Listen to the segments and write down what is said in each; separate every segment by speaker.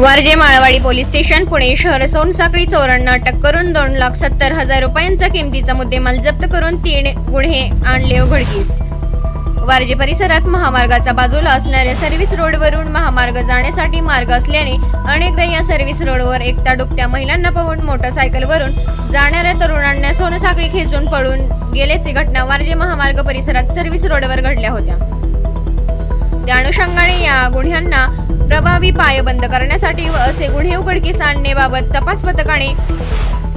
Speaker 1: Warje Malwadi police station Pune शहर सोनसाखळी चोरांना अटक करून दोन लाख सत्तर हजार रुपयांचा किमतीचा मुद्देमाल जप्त करून तीन गुन्हे आणले उघडकीस. वारजे परिसरात महामार्गाचा बाजूला असणाऱ्या सर्व्हिस रोडवरून महामार्ग जाण्यासाठी मार्ग असल्याने अनेकदा या सर्व्हिस रोडवर एकटा डुकत्या महिलांना पाहून मोटरसायकलवरून जाणाऱ्या तरुणांना सोनसाखळी खेचून पळून गेल्याची घटना वारजे महामार्ग परिसरात सर्व्हिस रोडवर घडल्या होत्या. त्या अनुषंगाने या गुन्ह्यांना प्रभावी पायबंद करण्यासाठी व असे गुन्हे उघडकीस आणण्याबाबत तपास पथकाने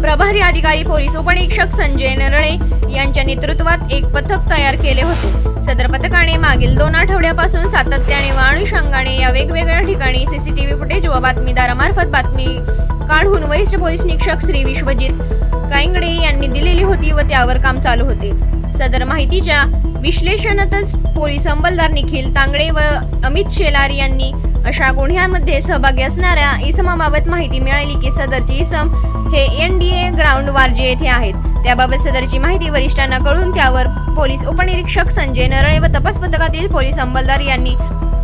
Speaker 1: प्रभारी अधिकारी पोलीस उपनिरीक्षक संजय नरळे यांच्या नेतृत्वात एक पथक तयार केले होते. सदर पथकाने मागील दोन आठवड्यापासून सातत्याने व अनुषंगाने या वेगवेगळ्या ठिकाणी सीसीटीव्ही फुटेज व बातमीदारामार्फत बातमी काढून वरिष्ठ पोलीस निरीक्षक श्री विश्वजित कायंगडे यांनी दिलेली होती व त्यावर काम चालू होते. सदर माहितीच्या विश्लेषणातच पोलीस अंमलदार निखिल तांगडे व अमित शेलार यांनी अशा गुन्ह्यामध्ये सहभागी असणाऱ्या इसमाबाबत माहिती मिळाली की सदरचे इसम हे N D A ground Warje येथे आहेत. त्याबाबत सदरची माहिती वरिष्ठांना कळून त्यावर पोलीस उपनिरीक्षक संजय नरळे व तपास पथकातील पोलीस अंमलदार यांनी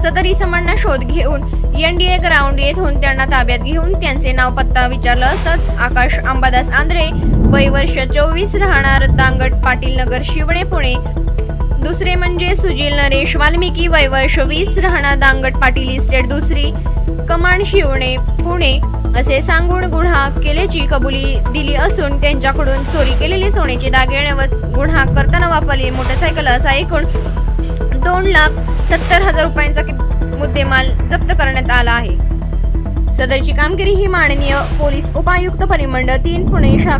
Speaker 1: सदर इसमांना शोध घेऊन एन डी ए ग्राउंड येथून त्यांना ताब्यात घेऊन त्यांचे नाव पत्ता विचारलं असतात आकाश अंबादास आंध्रे वय वर्ष चोवीस राहणार दांगट पाटील नगर शिवणे पुणे. दुसरे म्हणजे सुजील नरेश वाल्मिकी वय वर्ष वीस राहणार दांगट पाटील इस्टेट दुसरी कमांड शिवणे पुणे असे सांगून गुन्हा केल्याची कबुली दिली असून त्यांच्याकडून चोरी केलेले सोन्याचे दागिने व गुन्हा करताना वापरलेली मोटरसायकल असा एकूण दोन लाख सत्तर हजार रुपयांचा कि- मुद्देमाल जप्त करण्यात आला आहे. सदरची कामगिरी ही माननीय पोलीस उपायुक्त परिमंडळ तीन पुणे शाख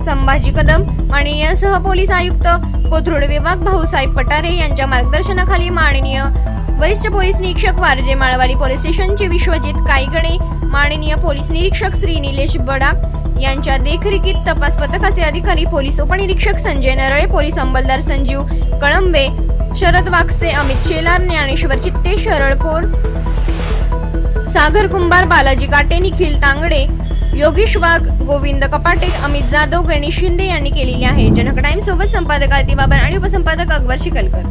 Speaker 1: संभाजी कदम माननीय सह पोलीस आयुक्त कोथरूड विभाग भाऊसाहेब पटारे यांच्या मार्गदर्शनाखाली माननीय वरिष्ठ पोलीस निरीक्षक वारजे माळवाडी पोलीस स्टेशनचे विश्वजित कायगणे माननीय पोलीस निरीक्षक श्री निलेश बडाक यांच्या देखरेखीत तपास पथकाचे अधिकारी पोलीस उपनिरीक्षक संजय नरळे पोलीस अंमलदार संजीव कळंबे शरद वागसे अमित शेलार ज्ञानेश्वर चित्ते शरळपूर सागर कुंभार बालाजी काटे निखिल तांगडे योगेश वाघ गोविंद कपाटे अमित जाधव गणेश शिंदे यांनी केलेली आहे. जनक टाइम्स सोबत संपादक आरती बाबर आणि उपसंपादक अकबर शिकलकर.